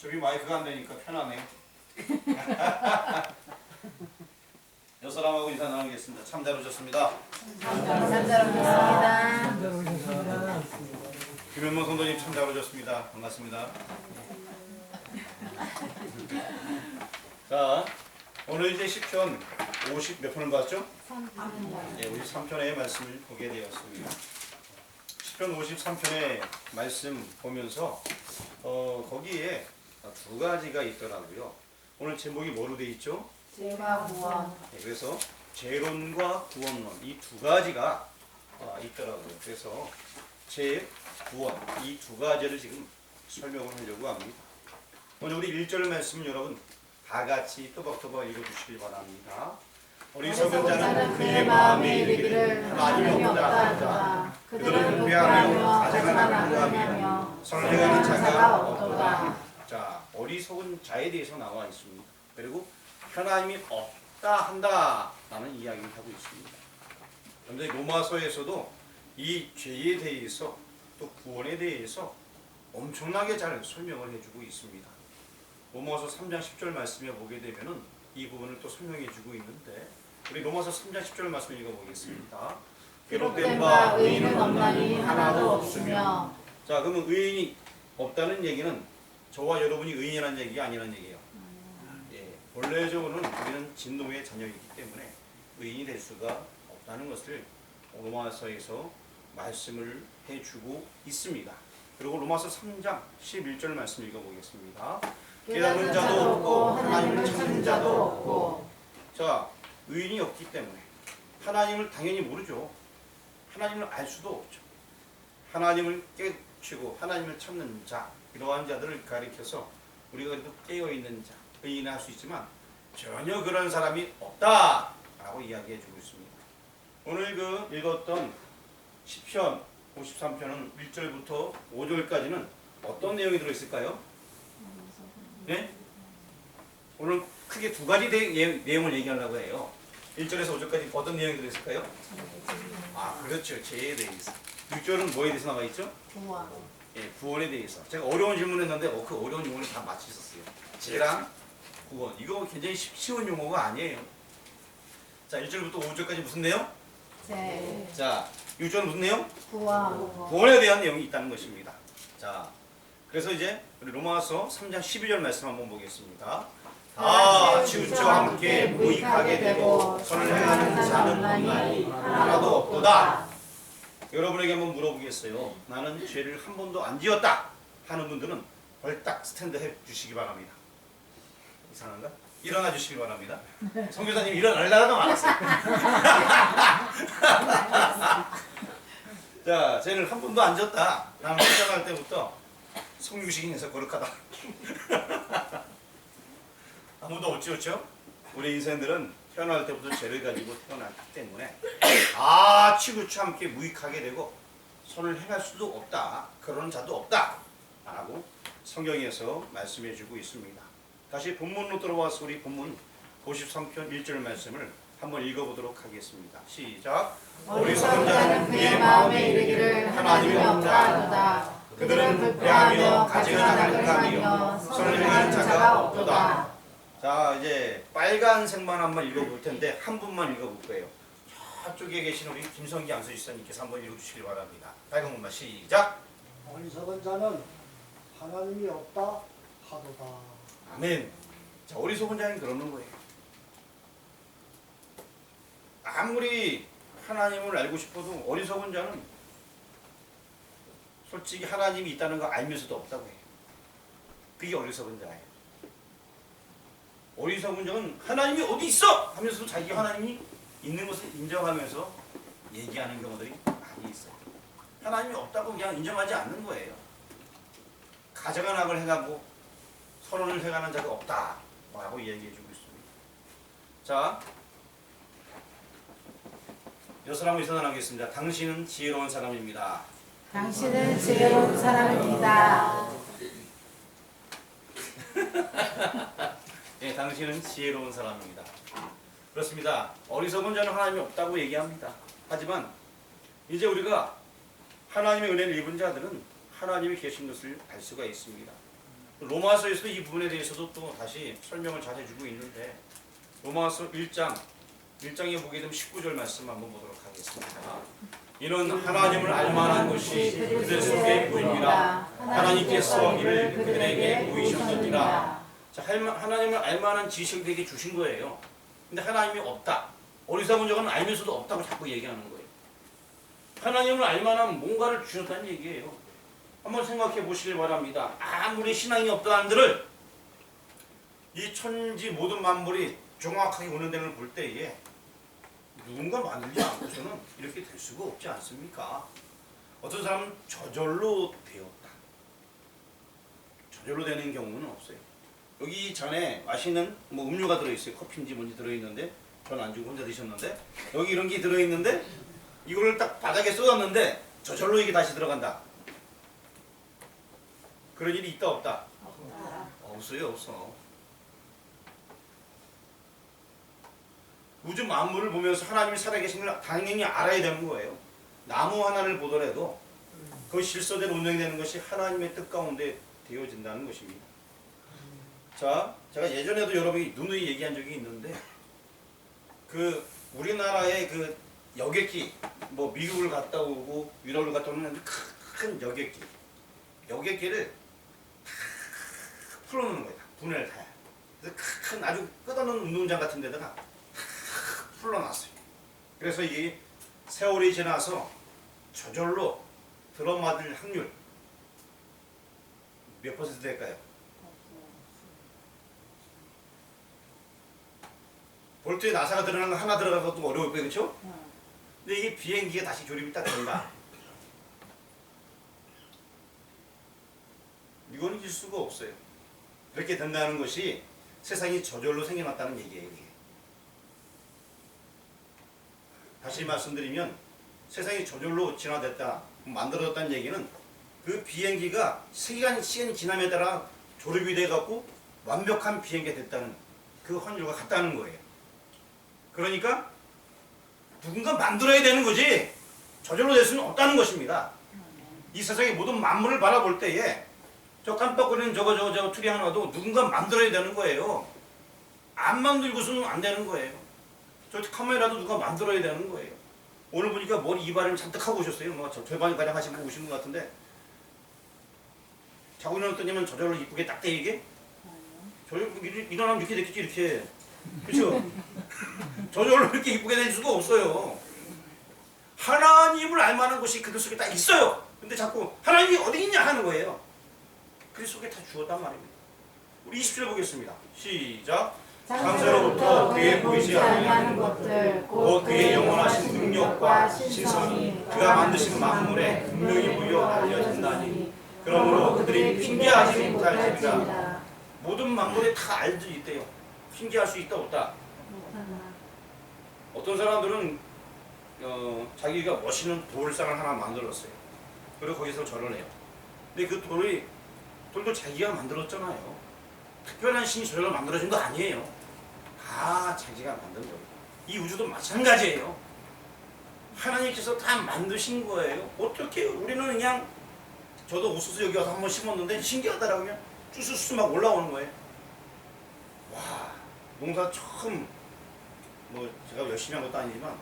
저기 마이크가 안 되니까 편하네요. 여 사람하고 인사 나누겠습니다. 참 잘 오셨습니다. 감사합니다. 김현모 성도님 참 잘 오셨습니다. 반갑습니다. 자, 오늘 이제 10편 50 몇 편을 봤죠? 예, 53편의 말씀을 보게 되었습니다. 10편 53편의 말씀 보면서 어, 거기에 두 가지가 있더라고요. 오늘 제목이 뭐로 돼 있죠? 제가 구원. 네, 그래서 재론과 구원론 이 두 가지가 아, 있더라고요. 그래서 재, 구원 이 두 가지를 지금 설명을 하려고 합니다. 오늘 우리 1절 말씀 여러분 다 같이 또박또박 읽어주시길 바랍니다. 어리석은 자는 그의 마음에 이르기를 하나님이 없다 하도다. 그들은 분배하며 가정하나 간구하며 선행하는 자가 없도다. 자, 어리석은 자에 대해서 나와 있습니다. 그리고 하나님이 없다 한다 라는 이야기를 하고 있습니다. 그런데 로마서에서도 이 죄에 대해서 또 구원에 대해서 엄청나게 잘 설명을 해주고 있습니다. 로마서 3장 10절 말씀에 보게 되면은 이 부분을 또 설명해주고 있는데 우리 로마서 3장 10절 말씀 읽어보겠습니다. 기록된 바 의인은 없나니 하나도 없으며 자, 그러면 의인이 없다는 얘기는 저와 여러분이 의인이라는 얘기가 아니라는 얘기예요. 예, 본래적으로는 우리는 진노의 자녀이기 때문에 의인이 될 수가 없다는 것을 로마서에서 말씀을 해주고 있습니다. 그리고 로마서 3장 11절 말씀 읽어보겠습니다. 깨닫는 자도 없고 하나님을 찾는 자도 없고 자, 의인이 없기 때문에 하나님을 당연히 모르죠. 하나님을 알 수도 없죠. 하나님을 깨치고 하나님을 찾는 자 이러한 자들을 가리켜서 우리가 그래도 깨어 있는 자 의인을 할수 있지만 전혀 그런 사람이 없다 라고 이야기해 주고 있습니다. 오늘 그 읽었던 10편 53편은 1절부터 5절까지는 어떤 내용이 들어 있을까요? 네? 오늘 크게 두 가지 내- 예- 내용을 얘기하려고 해요. 1절에서 5절까지 어떤 내용이 들어 있을까요? 아, 그렇죠. 죄에 대해서. 6절은 뭐에 대해서 나와 있죠? 구원. 예, 구원에 대해서. 제가 어려운 질문했는데 어, 그 어려운 용어를 다 맞히셨어요. 죄랑 구원. 이거 굉장히 쉽- 쉬운 용어가 아니에요. 자, 1절부터 5절까지 무슨 내용? 제 자, 6절은 무슨 내용? 구원. 구원에 대한 내용이 있다는 것입니다. 자, 그래서 이제 우리 로마서 3장 12절 말씀 한번 보겠습니다. 다 치우쳐 함께 무익하게 되고 선을 행하는 자는 없나니 하나도 없도다. 여러분에게 한번 물어보겠어요. 나는 죄를 한 번도 안 지었다 하는 분들은 벌딱 스탠드 해 주시기 바랍니다. 이상한가? 일어나 주시기 바랍니다. 성교사님 일어날라도 말았어요. 자, 죄를 한 번도 안 졌다. 나는 시작할 때부터 성유식인에서 거룩하다. 아무도 없지, 그렇죠? 우리 인생들은 태어날 때부터 죄를 가지고 태어났기 때문에 아 치구치 함께 무익하게 되고 손을 행할 수도 없다. 그런 자도 없다. 라고 성경에서 말씀해 주고 있습니다. 다시 본문으로 들어와서 우리 본문 53편 1절 말씀을 한번 읽어보도록 하겠습니다. 시작. 어리석은 자는 그의 마음에 이르기를 하나님이 없다. 그들은 불평하며 가증하나 끌하며 선을 행하는 자가 없도다. 자 이제 빨간색만 한번 읽어볼 텐데 한 분만 읽어볼 거예요. 저쪽에 계신 우리 김성기 양수지사님께서 한번 읽어주시기 바랍니다. 빨간 것만 시작. 어리석은 자는 하나님이 없다 하도다. 아멘. 자 어리석은 자는 그러는 거예요. 아무리 하나님을 알고 싶어도 어리석은 자는 솔직히 하나님이 있다는 거 알면서도 없다고 해요. 그게 어리석은 자예요. 어리석은 자는 하나님이 어디 있어 하면서도 자기가 하나님이 있는 것을 인정하면서 얘기하는 경우들이 많이 있어요. 하나님이 없다고 그냥 인정하지 않는 거예요. 가정한 악을 행하고 선언을 행하는 자가 없다 라고 이야기해 주고 있습니다. 자, 여사람을 선언하겠습니다. 당신은 지혜로운 사람입니다. 당신은 지혜로운 사람입니다. 예, 당신은 지혜로운 사람입니다. 그렇습니다. 어리석은 자는 하나님이 없다고 얘기합니다. 하지만 이제 우리가 하나님의 은혜를 입은 자들은 하나님이 계신 것을 알 수가 있습니다. 로마서에서도 이 부분에 대해서도 또 다시 설명을 잘 해주고 있는데 로마서 1장 1장에 보게 되면 19절 말씀 한번 보도록 하겠습니다. 이는 하나님을 알만한 것이 그들 속에 보입니다. 하나님께서 이를 그들에게 보이셨느니라. 자, 하나님을 알만한 지식을 되게 주신 거예요. 근데 하나님이 없다. 어리석은 적은 알면서도 없다고 자꾸 얘기하는 거예요. 하나님을 알만한 뭔가를 주셨다는 얘기예요. 한번 생각해 보시길 바랍니다. 아무리 신앙이 없던 한들을 이 천지 모든 만물이 정확하게 운행되는 걸 볼 때에 누군가 만들지 않고서는 이렇게 될 수가 없지 않습니까? 어떤 사람은 저절로 되었다. 저절로 되는 경우는 없어요. 여기 전에 마시는 뭐 음료가 들어있어요. 커피인지 뭔지 들어있는데 전 안 주고 혼자 드셨는데 여기 이런 게 들어있는데 이거를 딱 바닥에 쏟았는데 저절로 이게 다시 들어간다. 그런 일이 있다 없다? 없어요 없어. 우주 만물을 보면서 하나님이 살아계신 걸 당연히 알아야 되는 거예요. 나무 하나를 보더라도 그 실소대로 운영되는 것이 하나님의 뜻 가운데 되어진다는 것입니다. 자, 제가 예전에도 여러분이 누누이 얘기한 적이 있는데 그 우리나라의 그 여객기 뭐 미국을 갔다 오고 유럽을 갔다 오는 큰 여객기 여객기를 다 풀어놓는 거예요. 다 분해를 다. 그래서 큰 아주 끝없는 운동장 같은 데다가 다 풀어놨어요. 그래서 이 세월이 지나서 저절로 들어맞을 확률 몇 퍼센트 될까요? 볼트에 나사가 들어가는 거 하나 들어가는 것도 어려울 거예요, 그렇죠? 근데 이게 비행기가 다시 조립이 딱 된다. 이거는 잊을 수가 없어요. 그렇게 된다는 것이 세상이 저절로 생겨났다는 얘기예요. 이게. 다시 말씀드리면 세상이 저절로 진화됐다, 만들어졌다는 얘기는 그 비행기가 시간, 시간이 지남에 따라 조립이 돼갖고 완벽한 비행기가 됐다는 그 확률과 같다는 거예요. 그러니까 누군가 만들어야 되는 거지 저절로 될 수는 없다는 것입니다. 이 세상의 모든 만물을 바라볼 때에 저 깜빡거리는 저거 저거 저거 트리 하나도 누군가 만들어야 되는 거예요. 안 만들고서는 안 되는 거예요. 저 카메라도 누가 만들어야 되는 거예요. 오늘 보니까 머리 이발을 잔뜩 하고 오셨어요. 뭐저 절반 가량 하시고 오신 것 같은데 자고 일어났더니만 저절로 이쁘게 딱 되게 저절로 일- 일어나면 이렇게 됐겠지 이렇게 그렇죠? 저절로 이렇게 이쁘게 될 수가 없어요. 하나님을 알만한 것이 그들 속에 다 있어요. 근데 자꾸 하나님이 어디 있냐 하는 거예요. 그 속에 다 주었단 말입니다. 우리 20절 보겠습니다. 시작. 창세로부터 그의 보이지 않는 것들 곧 그의 영원하신 능력과 신성이 그가 만드신 만물에 분명히 보여 알려진다니 그러므로 그들이 핑계하지 못할 지니라 모든 만물에 다 알수 있대요. 핑계할 수 있다 없다. 어떤 사람들은 어, 자기가 멋있는 돌상을 하나 만들었어요. 그리고 거기서 절을 해요. 근데 그 돌이 돌도 자기가 만들었잖아요. 특별한 신이 저절로 만들어준 거 아니에요. 다 자기가 만든 거예요. 이 우주도 마찬가지예요. 하나님께서 다 만드신 거예요. 어떻게 우리는 그냥 저도 우수수 여기 와서 한 번 심었는데 신기하다라고 그냥 쭈수수 막 올라오는 거예요. 와 농사 처음 뭐 제가 열심히 한 것도 아니지만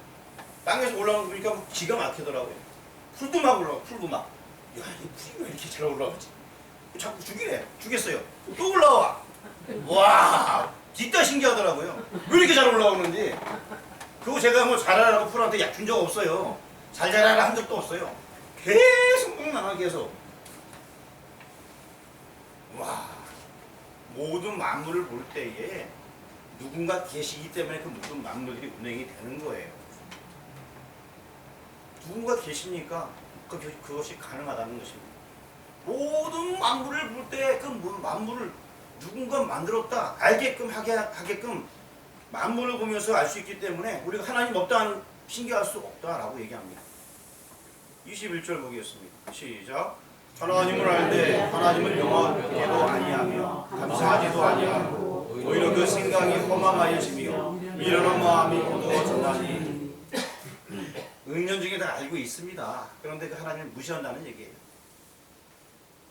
땅에서 올라오는 거 보니까 뭐 기가 막히더라고요. 풀도 막 올라와, 풀도 막. 야, 이 풀이 왜 이렇게 잘 올라오지? 자꾸 죽이래. 죽였어요. 또 올라와. 와, 진짜 신기하더라고요. 왜 이렇게 잘 올라오는지. 그거 제가 뭐 잘하라고 풀한테 약 준 적 없어요. 잘 자라라 한 적도 없어요. 계속 먹나가 계속. 와, 모든 만물을 볼 때에 누군가 계시기 때문에 그 모든 만물들이 운행이 되는 거예요. 누군가 계시니까 그, 그것이 가능하다는 것입니다. 모든 만물을 볼 때 그 만물을 누군가 만들었다 알게끔 하게 하게끔 만물을 보면서 알 수 있기 때문에 우리가 하나님 없다는 신기할 수 없다라고 얘기합니다. 21절 보겠습니다. 시작. 하나님을 알되 하나님을 영화롭게도 아니하며 감사하지도 아니하고 오히려 그 생각이 허망하여지며 미련한 마음이 어두워졌나니 은연 중에 다 알고 있습니다. 그런데 그 하나님을 무시한다는 얘기예요.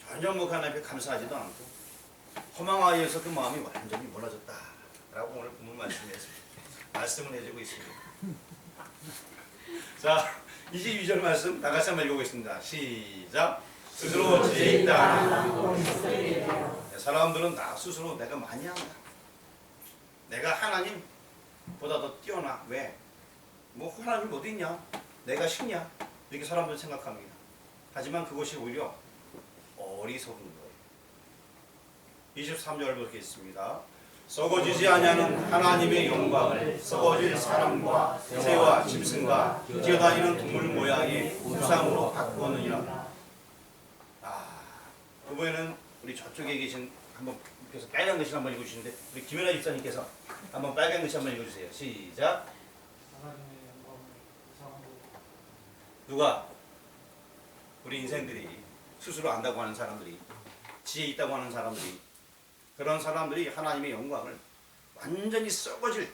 전혀 뭐 하나님께 감사하지도 않고 허망하여서 그 마음이 완전히 몰라졌다라고 오늘 본문 말씀에서 말씀을 해주고 있습니다. 자, 22절 말씀 다 같이 한번 읽어보겠습니다. 시작. 스스로 지혜 있다. 사람들은 나 스스로 내가 많이 한다. 내가 하나님보다 더 뛰어나. 왜? 뭐 하나님 어디 있냐? 내가 신냐? 이렇게 사람들은 생각합니다. 하지만 그것이 오히려 어리석은 거예요. 23절 보겠습니다. 썩어지지 아니하는 하나님의 영광을 썩어질 사람과 새와 짐승과 뛰어다니는 동물 모양의 우상으로 바꾸느니라. 아, 그번에는 우리 저쪽에 계신 한번 그래서 빨간 글씨 한번 읽어주시는데 우리 김연아 집사님께서 한번 빨간 글씨 한번 읽어주세요. 시작. 누가 우리 인생들이 스스로 안다고 하는 사람들이 지혜 있다고 하는 사람들이 그런 사람들이 하나님의 영광을 완전히 썩어질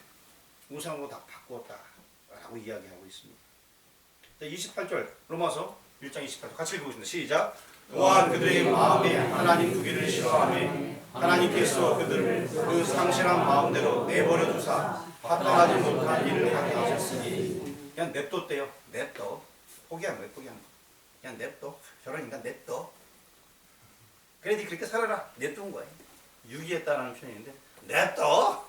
우상으로 다 바꾸었다라고 이야기하고 있습니다. 자, 28절 로마서 1장 28절 같이 읽어보겠습니다. 시작. 또한 그들의 마음에 하나님 두기를 싫어하며 하나님께서 그들을 그 상실한 마음대로 내버려 두사 합당하지 못한 일을 하게 하셨으니 그냥 냅뒀대요. 냅둬. 포기한 거예요. 포기한 거. 그냥 냅둬. 저런 인간 냅둬. 그래도 그렇게 살아라. 냅둔 거예요. 유기했다는 표현인데 냅둬.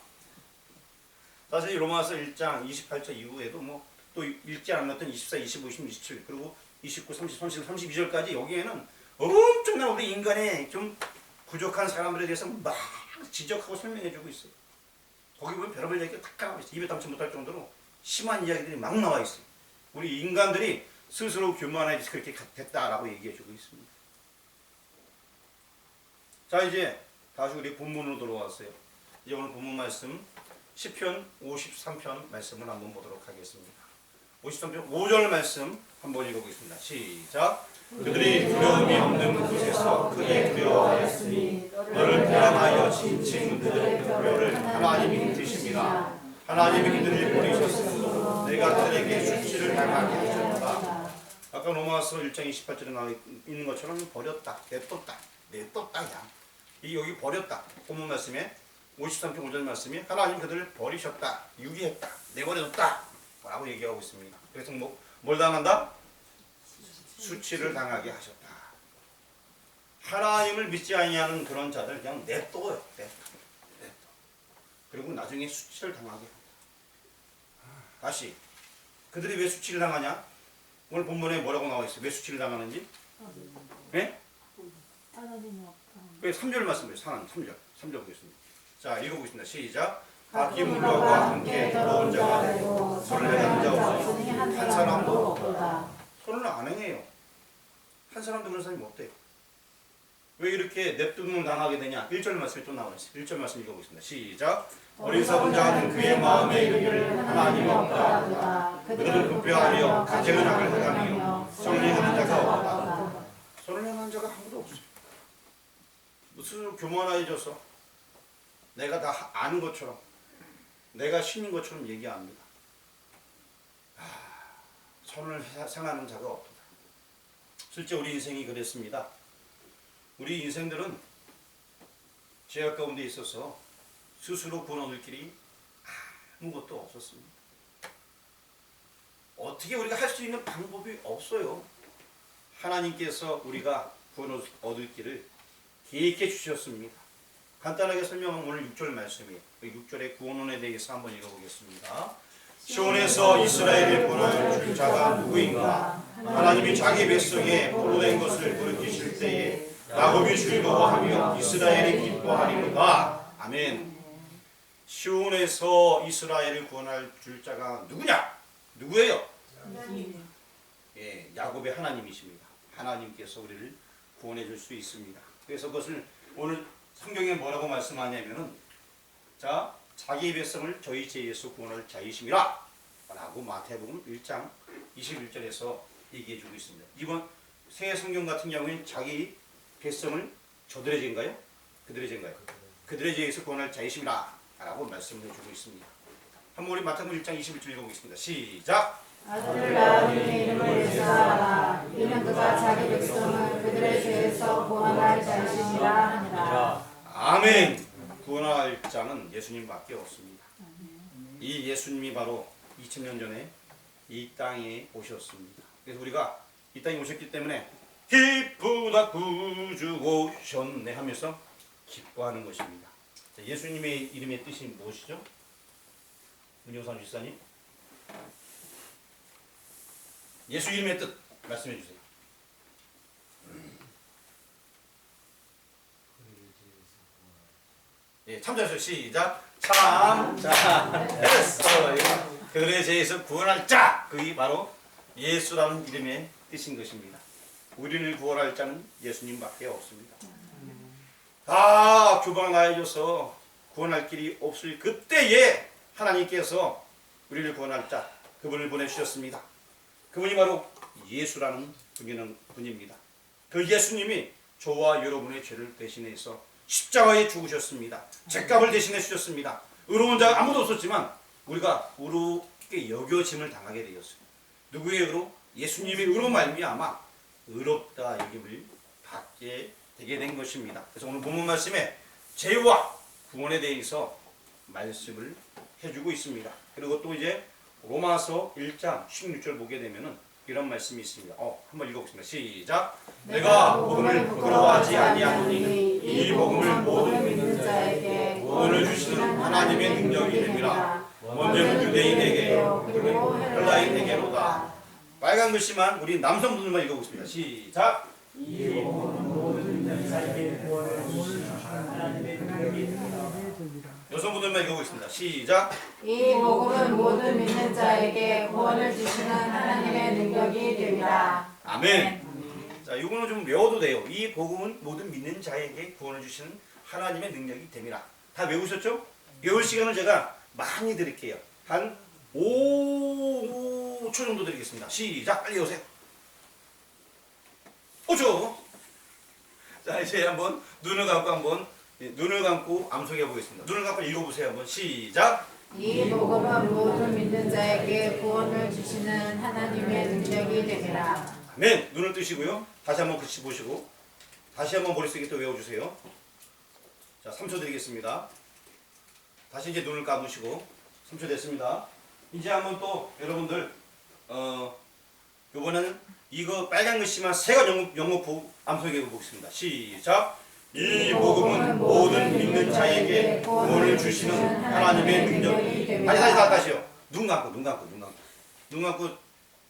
사실 이 로마서 1장 28절 이후에도 뭐 또 읽지 않았던 24, 25, 26, 27 그리고 29, 30, 30, 32절까지 여기에는 엄청난 우리 인간의 좀 부족한 사람들에 대해서 막 지적하고 설명해주고 있어요. 거기 보면 별의별 얘기가 탁 나와 있어요. 입에 담지 못할 정도로 심한 이야기들이 막 나와 있어요. 우리 인간들이 스스로 교만해서 그렇게 됐다라고 얘기해주고 있습니다. 자 이제 다시 우리 본문으로 돌아왔어요. 이제 오늘 본문 말씀 10편 53편 말씀을 한번 보도록 하겠습니다. 53편 5절 말씀 한번 읽어보겠습니다. 시작. 그들이 두려움이 없는 곳에서 크게 두려워하였으니 너를 대항하여 지친 그들의 뼈를 하나님이 드십니다. 하나님이 그들을 버리셨으므로 내가 그들에게 수치를 당하게 하셨다. 아까 로마서 1장 28절에 나와 있는 것처럼 버렸다, 냅뒀다, 냅뒀다야. 이 여기 버렸다. 본문 말씀에 53편 5절 말씀이 하나님 그들을 버리셨다, 유기했다, 내버려뒀다. 라고 얘기하고 있습니다. 그래서 뭐, 뭘 당한다? 수치를 당하게 하셨다. 하나님을 믿지 아니하는 그런 자들 그냥 냅둬요. 냅둬. 냅둬. 그리고 나중에 수치를 당하게 한다. 다시 그들이 왜 수치를 당하냐? 오늘 본문에 뭐라고 나와 있어요? 왜 수치를 당하는지? 없다. 왜 3절 말씀이에요. 3, 3절. 3절 보겠습니다. 자, 읽어보겠습니다. 시작. 바퀴 물러와 함께 더러운 자가 되고 손을 내는 자 없으니 한 사람도 없도다. 손을 안 행해요. 한 사람도 그런 사람이 없대요. 왜 이렇게 냅두면 당하게 되냐? 1절 말씀이 또 있어요. 1절 말씀 읽어보겠습니다. 시작. 어리석은 자는 그의 마음에 이르기를 하나님이 없다. 그들은 부패하며 가증을 악을 행하며 정리하는 자가 없다. 향한 자가 아무도 없어요. 무슨 교만해져서 내가 다 하- 아는 것처럼 내가 신인 것처럼 얘기합니다. 아, 손을 해- 상하는 자가 없다. 실제 우리 인생이 그랬습니다. 우리 인생들은 죄악 가운데 있어서 스스로 구원 얻을 길이 아무것도 없었습니다. 어떻게 우리가 할 수 있는 방법이 없어요. 하나님께서 우리가 구원 얻을 길을 계획해 주셨습니다. 간단하게 설명하면 오늘 6절 말씀이에요. 그 6절의 구원론에 대해서 한번 읽어보겠습니다. 시온에서 이스라엘을 구원할 줄 자가 누구인가? 하나님이 자기 백성의 포로된 것을 돌이키실 때에 야곱이 즐거워하며 이스라엘이 기뻐하리로다. 아멘. 시온에서 이스라엘을 구원할 줄 자가 누구냐? 누구예요? 예, 야곱의 하나님이십니다. 하나님께서 우리를 구원해 줄 수 있습니다. 그래서 그것을 오늘 성경에 뭐라고 말씀하냐면은 자, 자기 백성을 저희 죄에서 구원할 자이심이라 라고 마태복음 1장 21절에서 얘기해 주고 있습니다. 이번 새 성경 같은 경우에는 자기 백성을 저들의 죄인가요? 그들의 죄인가요? 그들의 죄에서 구원할 자이심이라 라고 말씀을 해주고 있습니다. 한번 우리 마태복음 1장 21절 읽어보겠습니다. 시작! 아들을 이의 이름을 예수하라. 이는 그가 자기 백성을 그들의 죄에서 구원할 자이시니라 하니라. 아멘. 구원할 자는 예수님밖에 없습니다. 이 예수님이 바로 2000년 전에 이 땅에 오셨습니다. 그래서 우리가 이 땅에 오셨기 때문에 기쁘다 구주 오셨네 하면서 기뻐하는 것입니다. 자, 예수님의 이름의 뜻이 무엇이죠? 문효산 집사님. 예수 이름의 뜻 말씀해 주세요. 예, 참자죠. 시작. 참. 자, 됐어. 그들의 죄에서 구원할 자. 그게 바로 예수라는 이름의 뜻인 것입니다. 우리를 구원할 자는 예수님밖에 없습니다. 다 나해줘서 구원할 길이 없을 그때에 하나님께서 우리를 구원할 자 그분을 보내주셨습니다. 그분이 바로 예수라는 분이는 분입니다. 그 예수님이 저와 여러분의 죄를 대신해서 십자가에 죽으셨습니다. 죄값을 대신해 주셨습니다. 의로운 자가 아무도 없었지만 우리가 의롭게 여겨짐을 당하게 되었어요. 누구의 의로? 예수님의 의로 말미암아 의롭다 여김을 받게 되게 된 것입니다. 그래서 오늘 본문 말씀에 죄와 구원에 대해서 말씀을 해주고 있습니다. 그리고 또 이제 로마서 1장 16절 보게 되면은 이런 말씀이 있습니다. 어, 한번 읽어보겠습니다. 시작. 내가 복음을 부끄러워하지 아니하노니 이 복음을 모든 믿는 자에게 구원을 주시는 하나님의 능력이 됩니다. 먼저는 유대인에게 그리고 헬라인에게로다. 빨간 글씨만 우리 남성분들만 읽어보겠습니다. 시작. 여성분들만 읽어보겠습니다. 시작. 이 복음은 모든 믿는 자에게 구원을 주시는 하나님의 능력이 됩니다. 아멘. 자, 이거는 좀 외워도 돼요. 이 복음은 모든 믿는 자에게 구원을 주시는 하나님의 능력이 됩니다. 다 외우셨죠? 외울 시간을 제가 많이 드릴게요. 한 5초 정도 드리겠습니다. 시작. 빨리 오세요. 5초. 자, 이제 한번 눈을 감고 한번 예, 눈을 감고 암송해 보겠습니다. 눈을 감고 읽어보세요. 한번 시작. 이 복음은 모든 믿는 자에게 구원을 주시는 하나님의 능력이 됩니다. 아멘. 눈을 뜨시고요. 다시 한번 그치 보시고 다시 한번 머릿속에 또 외워주세요. 자, 3초 드리겠습니다. 다시 이제 눈을 감으시고 3초 됐습니다. 이제 한번 또 여러분들 어 요번에는 이거 빨간 글씨만 세가 영목 영목부 암송해 보겠습니다. 시작. 이 복음은 모든 믿는 자에게 구원을 주시는 하나님의 능력이 다시 다시 다시요. 눈 감고 눈 감고 눈 감고 눈 감고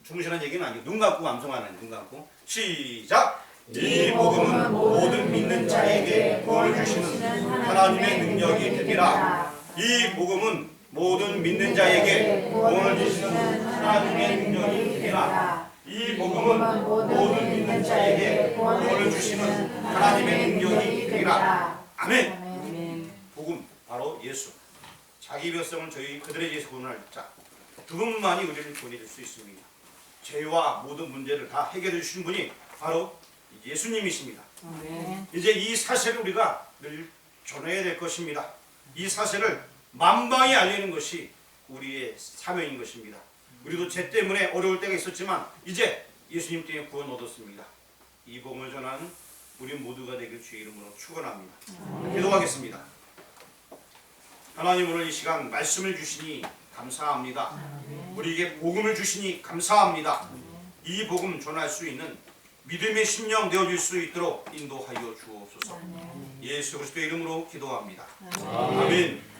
주무시라는 얘기는 아니고 눈 감고 암송하는 눈 감고 시작. 이 복음은 모든 믿는 자에게 구원을 주시는 하나님의 능력이 되리라. 이 복음은 모든 믿는 자에게 구원을 주시는 하나님의 능력이 되리라. 이 복음은 모든 믿는 자에게 구원을 주시는 하나님의 능력이 되리라. 아멘. 아멘. 복음 바로 예수. 자기 백성을 저희 그들의 죄에서 구원할 자. 두 분만이 우리를 구원해 줄 수 있습니다. 죄와 모든 문제를 다 해결해 주신 분이 바로 예수님이십니다. 아멘. 이제 이 사실을 우리가 늘 전해야 될 것입니다. 이 사실을 만방에 알리는 것이 우리의 사명인 것입니다. 우리도 죄 때문에 어려울 때가 있었지만 이제 예수님 때문에 구원 얻었습니다. 이 복음을 전하는 우리 모두가 되길 주의 이름으로 축원합니다. 기도하겠습니다. 하나님 오늘 이 시간 말씀을 주시니 감사합니다. 우리에게 복음을 주시니 감사합니다. 이 복음 전할 수 있는 믿음의 심령 되어줄 수 있도록 인도하여 주옵소서. 예수 그리스도의 이름으로 기도합니다. 아멘.